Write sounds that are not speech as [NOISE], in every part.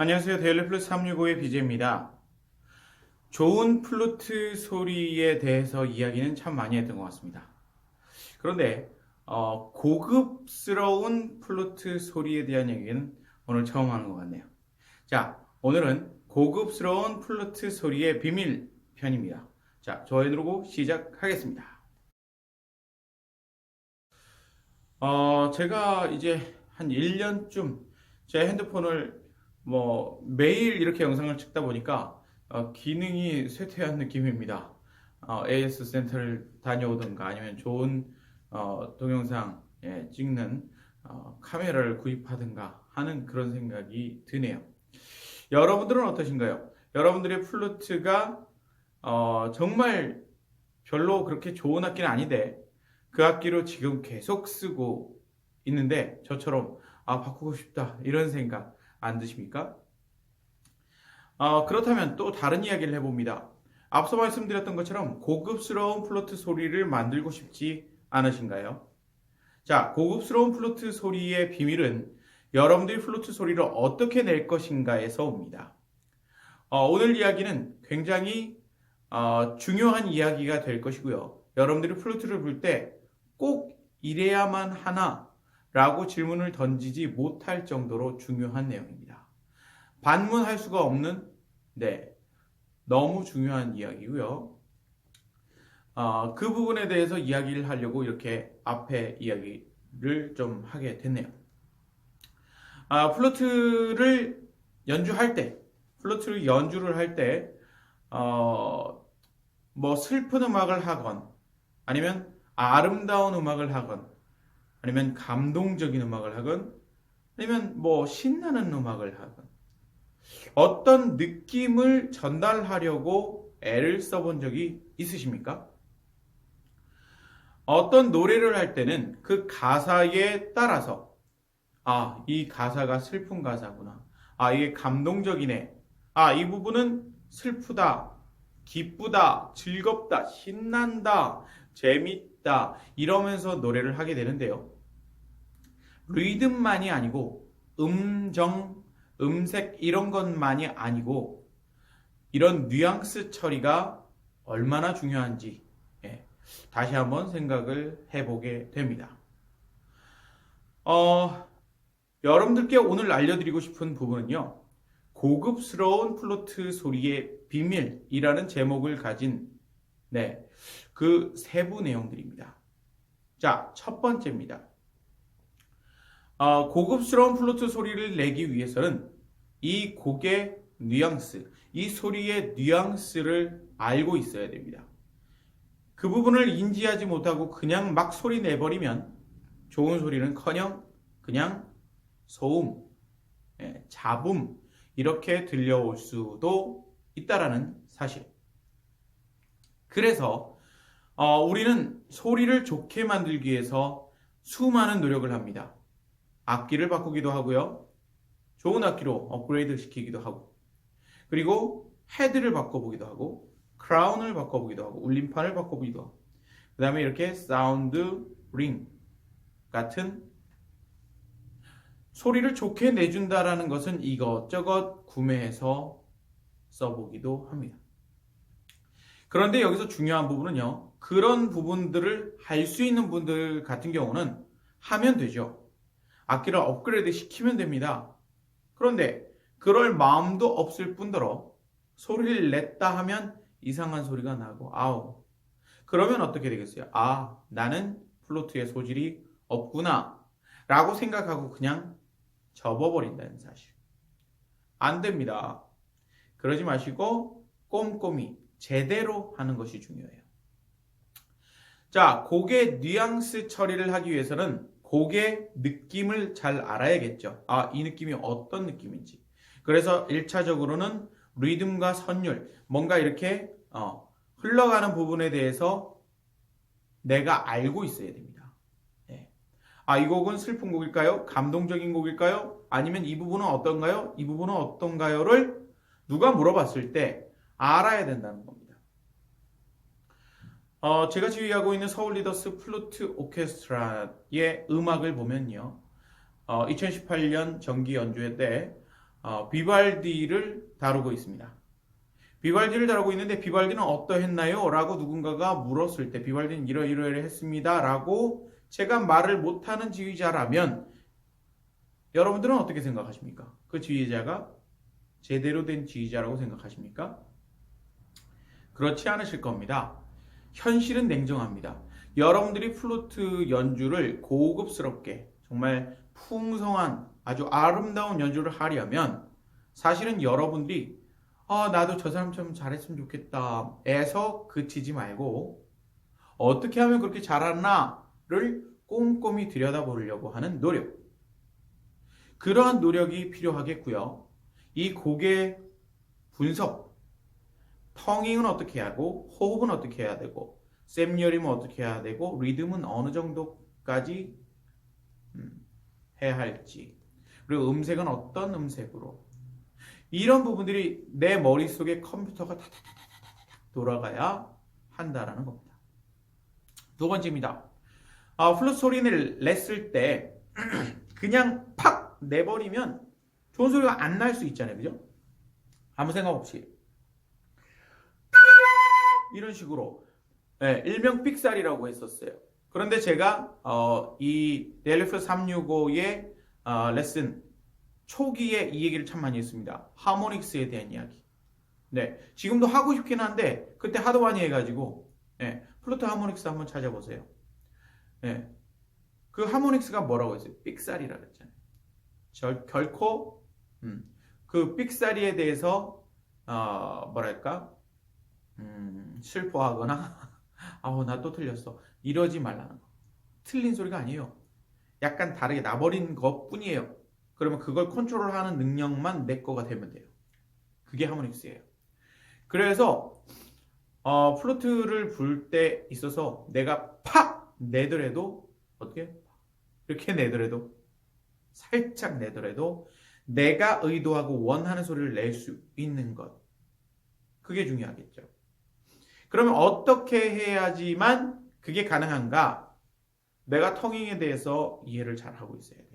안녕하세요. 데일리 플러스 365의 BJ입니다. 좋은 플루트 소리에 대해서 이야기는 참 많이 했던 것 같습니다. 그런데 어, 고급스러운 플루트 소리에 대한 얘기는 오늘 처음 하는 것 같네요. 자, 오늘은 고급스러운 플루트 소리의 비밀 편입니다. 자, 좋아요 누르고 시작하겠습니다. 어, 제가 이제 한 1년쯤 제 핸드폰을 뭐 매일 이렇게 영상을 찍다 보니까 어, 기능이 쇠퇴한 느낌입니다. 어, AS 센터를 다녀오든가 아니면 좋은 어, 동영상 예, 찍는 어, 카메라를 구입하든가 하는 그런 생각이 드네요. 여러분들은 어떠신가요? 여러분들의 플루트가 어, 정말 별로 그렇게 좋은 악기는 아닌데 그 악기로 지금 계속 쓰고 있는데 저처럼 아 바꾸고 싶다 이런 생각 안 드십니까? 어, 그렇다면 또 다른 이야기를 해봅니다. 앞서 말씀드렸던 것처럼 고급스러운 플루트 소리를 만들고 싶지 않으신가요? 자, 고급스러운 플루트 소리의 비밀은 여러분들이 플루트 소리를 어떻게 낼 것인가에서 옵니다. 어, 오늘 이야기는 굉장히 어, 중요한 이야기가 될 것이고요. 여러분들이 플루트를 불 때 꼭 이래야만 하나 라고 질문을 던지지 못할 정도로 중요한 내용입니다. 반문할 수가 없는, 네, 너무 중요한 이야기고요. 어, 그 부분에 대해서 이야기를 하려고 이렇게 앞에 이야기를 좀 하게 됐네요. 아, 플루트를 연주할 때, 플루트를 연주를 할 때, 어, 뭐 슬픈 음악을 하건, 아니면 아름다운 음악을 하건, 아니면 감동적인 음악을 하건, 아니면 뭐 신나는 음악을 하건, 어떤 느낌을 전달하려고 애를 써본 적이 있으십니까? 어떤 노래를 할 때는 그 가사에 따라서, 아, 이 가사가 슬픈 가사구나. 아, 이게 감동적이네. 아, 이 부분은 슬프다, 기쁘다, 즐겁다, 신난다, 재밌다, 이러면서 노래를 하게 되는데요. 리듬만이 아니고, 음정, 음색, 이런 것만이 아니고, 이런 뉘앙스 처리가 얼마나 중요한지, 예, 다시 한번 생각을 해보게 됩니다. 어, 여러분들께 오늘 알려드리고 싶은 부분은요, 고급스러운 플루트 소리의 비밀이라는 제목을 가진 네, 그 세부 내용들입니다. 자, 첫 번째입니다. 어, 고급스러운 플루트 소리를 내기 위해서는 이 곡의 뉘앙스, 이 소리의 뉘앙스를 알고 있어야 됩니다. 그 부분을 인지하지 못하고 그냥 막 소리 내버리면 좋은 소리는 커녕 그냥 소음, 예, 잡음 이렇게 들려올 수도 있다라는 사실. 그래서 어, 우리는 소리를 좋게 만들기 위해서 수많은 노력을 합니다. 악기를 바꾸기도 하고요. 좋은 악기로 업그레이드 시키기도 하고 그리고 헤드를 바꿔보기도 하고 크라운을 바꿔보기도 하고 울림판을 바꿔보기도 하고 그 다음에 이렇게 사운드 링 같은 소리를 좋게 내준다라는 것은 이것저것 구매해서 써보기도 합니다. 그런데 여기서 중요한 부분은요. 그런 부분들을 할 수 있는 분들 같은 경우는 하면 되죠. 악기를 업그레이드 시키면 됩니다. 그런데 그럴 마음도 없을 뿐더러 소리를 냈다 하면 이상한 소리가 나고 아우 그러면 어떻게 되겠어요? 아 나는 플루트의 소질이 없구나 라고 생각하고 그냥 접어버린다는 사실 안 됩니다. 그러지 마시고 꼼꼼히 제대로 하는 것이 중요해요. 자, 곡의 뉘앙스 처리를 하기 위해서는 곡의 느낌을 잘 알아야겠죠. 아, 이 느낌이 어떤 느낌인지. 그래서 1차적으로는 리듬과 선율, 뭔가 이렇게 어, 흘러가는 부분에 대해서 내가 알고 있어야 됩니다. 네. 아, 이 곡은 슬픈 곡일까요? 감동적인 곡일까요? 아니면 이 부분은 어떤가요? 이 부분은 어떤가요?를 누가 물어봤을 때 알아야 된다는 겁니다. 어, 제가 지휘하고 있는 서울 리더스 플루트 오케스트라의 음악을 보면요. 어, 2018년 정기 연주회 때 어, 비발디를 다루고 있습니다. 비발디를 다루고 있는데 비발디는 어떠했나요? 라고 누군가가 물었을 때 비발디는 이러이러이러 했습니다. 라고 제가 말을 못하는 지휘자라면 여러분들은 어떻게 생각하십니까? 그 지휘자가 제대로 된 지휘자라고 생각하십니까? 그렇지 않으실 겁니다. 현실은 냉정합니다. 여러분들이 플루트 연주를 고급스럽게 정말 풍성한 아주 아름다운 연주를 하려면 사실은 여러분들이 아, 나도 저 사람처럼 잘했으면 좋겠다 에서 그치지 말고 어떻게 하면 그렇게 잘하나를 꼼꼼히 들여다보려고 하는 노력. 그러한 노력이 필요하겠고요. 이 곡의 분석, 텅잉은 어떻게 하고 호흡은 어떻게 해야 되고 샘열임은 어떻게 해야 되고 리듬은 어느 정도까지 음, 해야 할지 그리고 음색은 어떤 음색으로 이런 부분들이 내 머릿속에 컴퓨터가 돌아가야 한다라는 겁니다. 두 번째입니다. 아, 플루트 소리를 냈을 때 [CLEARS THROAT] 그냥 팍 내버리면 좋은 소리가 안 날 수 있잖아요. 그죠? 아무 생각 없이 이런 식으로 네, 일명 삑살이라고 했었어요. 그런데 제가 어, 이 델리프 365의 어, 레슨 초기에 이 얘기를 참 많이 했습니다. 하모닉스에 대한 이야기. 네, 지금도 하고 싶긴 한데 그때 하도 많이 해가지고 네, 플루트 하모닉스 한번 찾아보세요. 네, 그 하모닉스가 뭐라고 했어요? 삑살이라 그랬잖아요. 절, 결코 음, 그 삑사리에 대해서 어, 뭐랄까 음, 슬퍼하거나 [LAUGHS] 아우 나 또 틀렸어. 이러지 말라는 거. 틀린 소리가 아니에요. 약간 다르게 나버린 것 뿐이에요. 그러면 그걸 컨트롤하는 능력만 내 거가 되면 돼요. 그게 하모닉스예요. 그래서 어, 플루트를 불 때 있어서 내가 팍 내더라도 어떻게? 이렇게 내더라도 살짝 내더라도 내가 의도하고 원하는 소리를 낼 수 있는 것. 그게 중요하겠죠. 그러면 어떻게 해야지만 그게 가능한가? 내가 텅잉에 대해서 이해를 잘 하고 있어야 돼요.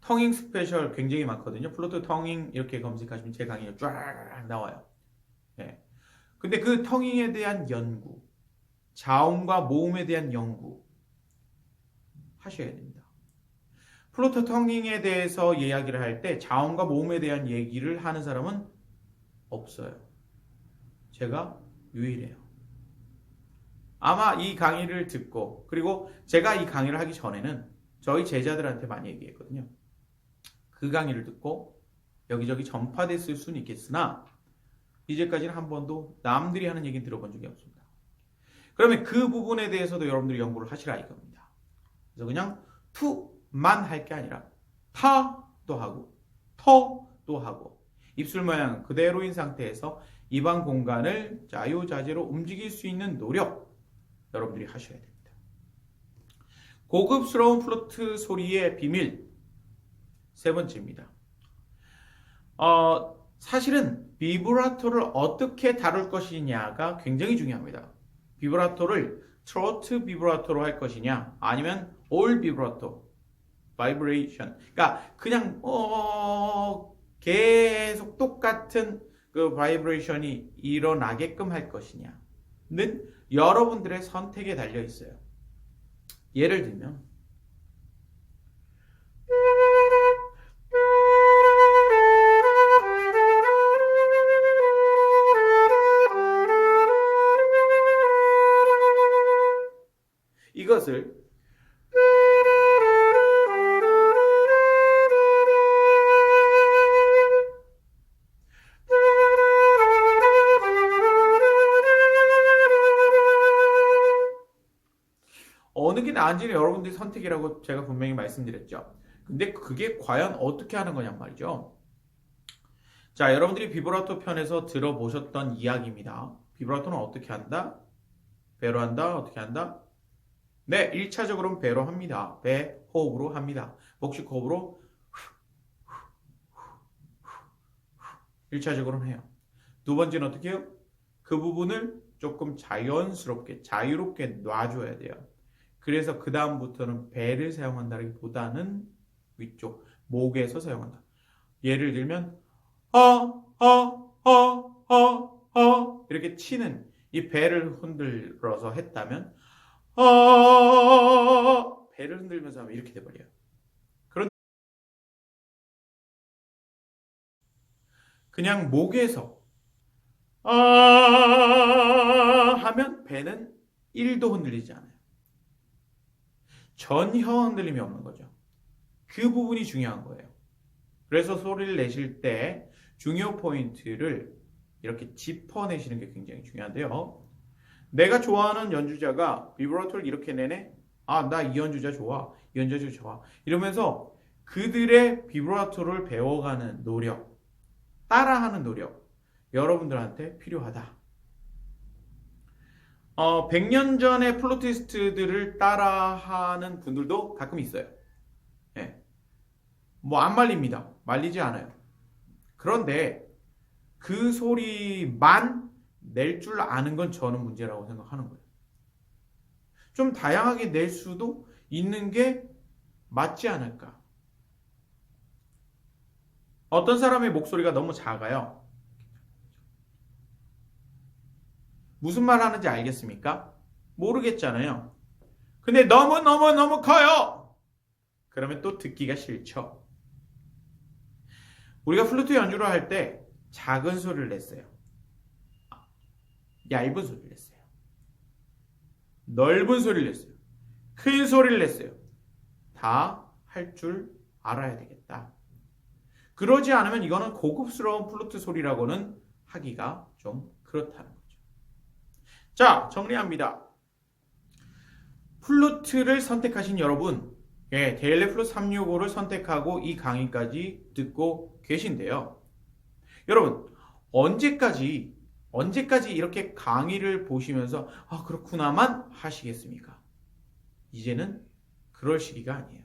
텅잉 스페셜 굉장히 많거든요. 플로트 텅잉 이렇게 검색하시면 제 강의가 쫙 나와요. 네. 근데 그 텅잉에 대한 연구, 자음과 모음에 대한 연구 하셔야 됩니다. 플로트 텅잉에 대해서 이야기를 할 때 자음과 모음에 대한 얘기를 하는 사람은 없어요. 제가 유일해요. 아마 이 강의를 듣고 그리고 제가 이 강의를 하기 전에는 저희 제자들한테 많이 얘기했거든요. 그 강의를 듣고 여기저기 전파됐을 수는 있겠으나 이제까지는 한 번도 남들이 하는 얘기는 들어본 적이 없습니다. 그러면 그 부분에 대해서도 여러분들이 연구를 하시라 이겁니다. 그래서 그냥 투만 할 게 아니라 타도 하고 터도 하고 입술 모양 그대로인 상태에서 입안 공간을 자유자재로 움직일 수 있는 노력 여러분들이 하셔야 됩니다. 고급스러운 플루트 소리의 비밀 세 번째입니다. 어, 사실은 비브라토를 어떻게 다룰 것이냐가 굉장히 중요합니다. 비브라토를 트로트 비브라토로 할 것이냐 아니면 올 비브라토 바이브레이션 그러니까 그냥 어 계속 똑같은 그 바이브레이션이 일어나게끔 할 것이냐는 여러분들의 선택에 달려 있어요. 예를 들면 이것을 나은지는 여러분들의 선택이라고 제가 분명히 말씀드렸죠. 근데 그게 과연 어떻게 하는 거냔 말이죠. 자, 여러분들이 비브라토 편에서 들어보셨던 이야기입니다. 비브라토는 어떻게 한다? 배로 한다? 어떻게 한다? 네, 1차적으로는 배로 합니다. 배 호흡으로 합니다. 복식 호흡으로 1차적으로는 해요. 두 번째는 어떻게 해요? 그 부분을 조금 자연스럽게, 자유롭게 놔줘야 돼요. 그래서 그 다음부터는 배를 사용한다기보다는 위쪽 목에서 사용한다. 예를 들면 어, 어어어어어 이렇게 치는 이 배를 흔들어서 했다면 어 배를 흔들면서 하면 이렇게 돼버려요. 그런 그냥 목에서 아 하면 배는 1도 흔들리지 않아요. 전혀 흔들림이 없는 거죠. 그 부분이 중요한 거예요. 그래서 소리를 내실 때 중요 포인트를 이렇게 짚어내시는 게 굉장히 중요한데요. 내가 좋아하는 연주자가 비브라토를 이렇게 내네? 아, 나 이 연주자 좋아. 이 연주자 좋아. 이러면서 그들의 비브라토를 배워가는 노력, 따라하는 노력, 여러분들한테 필요하다. 어, 100년 전의 플루티스트들을 따라하는 분들도 가끔 있어요. 예. 뭐안 말립니다. 말리지 않아요. 그런데 그 소리만 낼 줄 아는 건 저는 문제라고 생각하는 거예요. 좀 다양하게 낼 수도 있는 게 맞지 않을까. 어떤 사람의 목소리가 너무 작아요. 무슨 말 하는지 알겠습니까? 모르겠잖아요. 근데 너무너무너무 커요! 그러면 또 듣기가 싫죠. 우리가 플루트 연주를 할 때 작은 소리를 냈어요. 얇은 소리를 냈어요. 넓은 소리를 냈어요. 큰 소리를 냈어요. 다 할 줄 알아야 되겠다. 그러지 않으면 이거는 고급스러운 플루트 소리라고는 하기가 좀 그렇다는 거죠. 자, 정리합니다. 플루트를 선택하신 여러분, 예, 데일리 플러스 365를 선택하고 이 강의까지 듣고 계신데요. 여러분, 언제까지, 언제까지 이렇게 강의를 보시면서, 아, 그렇구나만 하시겠습니까? 이제는 그럴 시기가 아니에요.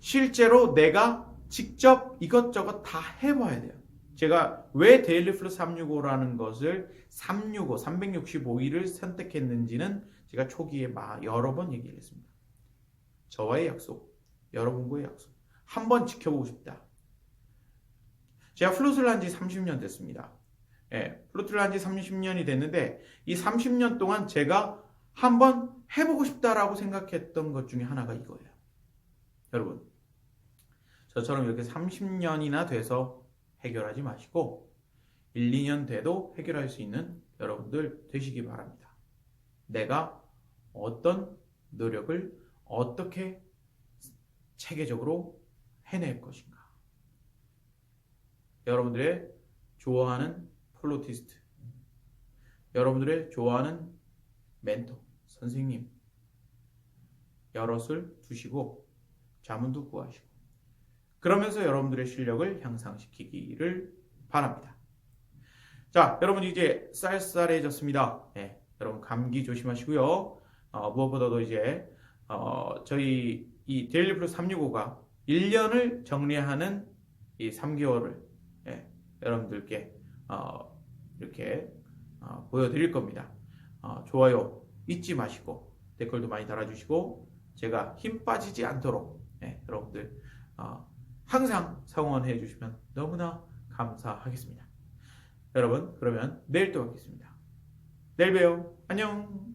실제로 내가 직접 이것저것 다 해봐야 돼요. 제가 왜 데일리 플러스 365라는 것을 365, 365일을 선택했는지는 제가 초기에 막 여러 번 얘기를 했습니다. 저와의 약속, 여러분과의 약속. 한번 지켜보고 싶다. 제가 플루트를 한 지 30년 됐습니다. 예, 플루트를 한 지 30년이 됐는데 이 30년 동안 제가 한번 해보고 싶다라고 생각했던 것 중에 하나가 이거예요. 여러분, 저처럼 이렇게 30년이나 돼서 해결하지 마시고 1, 2년 돼도 해결할 수 있는 여러분들 되시기 바랍니다. 내가 어떤 노력을 어떻게 체계적으로 해낼 것인가. 여러분들의 좋아하는 플로티스트, 여러분들의 좋아하는 멘토, 선생님, 여럿을 두시고 자문도 구하시고 그러면서 여러분들의 실력을 향상시키기를 바랍니다. 자, 여러분 이제 쌀쌀해졌습니다. 네, 여러분 감기 조심하시고요. 어, 무엇보다도 이제 어, 저희 이 데일리 플러스 365가 1년을 정리하는 이 3개월을 예, 여러분들께 어, 이렇게 어, 보여드릴 겁니다. 어, 좋아요 잊지 마시고 댓글도 많이 달아주시고 제가 힘 빠지지 않도록 예, 여러분들 어, 항상 성원해 주시면 너무나 감사하겠습니다. 여러분 그러면 내일 또 뵙겠습니다. 내일 봬요. 안녕.